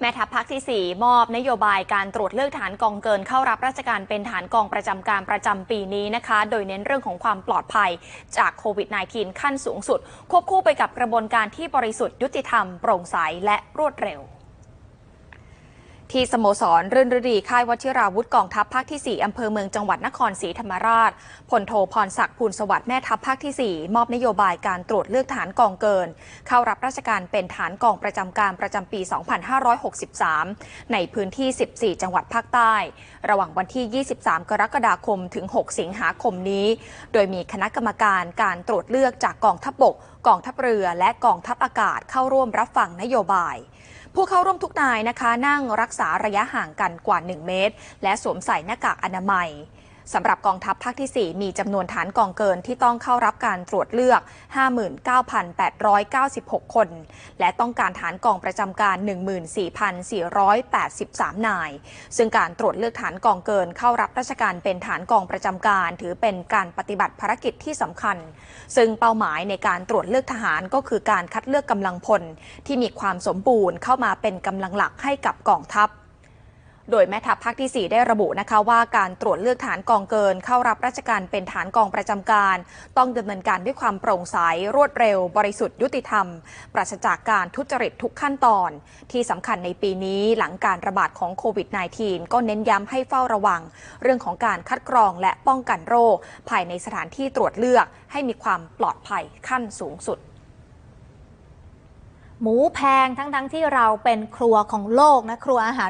แม่ทัพภาคที่ 4 มอบนโยบายการตรวจเลือกฐานกองเกินเข้ารับราชการเป็นฐานกองประจำการประจำปีนี้นะคะ โดยเน้นเรื่องของความปลอดภัยจากโควิด -19 ขั้นสูงสุด ควบคู่ไปกับกระบวนการที่บริสุทธิ์ยุติธรรม โปร่งใสและรวดเร็ว ที่สโมสรรื่นฤดีค่ายวชิราวุธกองทัพภาคที่ 4 อำเภอเมืองจังหวัดนครศรีธรรมราชพลโทพรศักดิ์ภูลสวัสดิ์แม่ทัพภาคที่ 4 มอบนโยบายการตรวจเลือกฐานกองเกิน เข้ารับราชการเป็นฐานกองประจำการประจำปี 2563 ในพื้นที่ 14 จังหวัดภาคใต้ ระหว่างวันที่ 23 กรกฎาคมถึง 6 สิงหาคมนี้ โดยมีคณะกรรมการการตรวจเลือกจากกองทัพบก กองทัพเรือ และกองทัพอากาศเข้าร่วมรับฟังนโยบาย ผู้เข้าร่วมทุกนายนะคะ นั่งรักษาระยะห่างกันกว่า 1 เมตร และสวมใส่หน้ากากอนามัย สำหรับกองทัพภาคที่ 4 มีจำนวนฐานกองเกินที่ต้องเข้ารับการตรวจเลือก 59,896 คน และต้องการฐานกองประจำการ 14,483 นาย ซึ่งการตรวจเลือกฐานกองเกินเข้ารับราชการเป็นฐานกองประจำการ ถือเป็นการปฏิบัติภารกิจที่สำคัญ ซึ่งเป้าหมายในการตรวจเลือกทหารก็คือการคัดเลือกกำลังพล ที่มีความสมบูรณ์เข้ามาเป็นกำลังหลักให้กับกองทัพ โดยแม่ทัพภาคที่ 4 ได้ระบุนะคะว่าการตรวจเลือกฐานกองเกิน เข้ารับราชการเป็นฐานกองประจำการ ต้องดำเนินการด้วยความโปร่งใสรวดเร็ว บริสุทธิ์ยุติธรรม ปราศจากการทุจริตทุกขั้นตอน ที่สำคัญในปีนี้หลังการระบาดของโควิด -19 ก็เน้นย้ำให้เฝ้าระวัง เรื่องของการคัดกรองและป้องกันโรค ภายในสถานที่ตรวจเลือกให้มีความปลอดภัยขั้นสูงสุดหมูแพงทั้งๆทที่เราเป็นครัวของโลกนะ ครัวอาหาร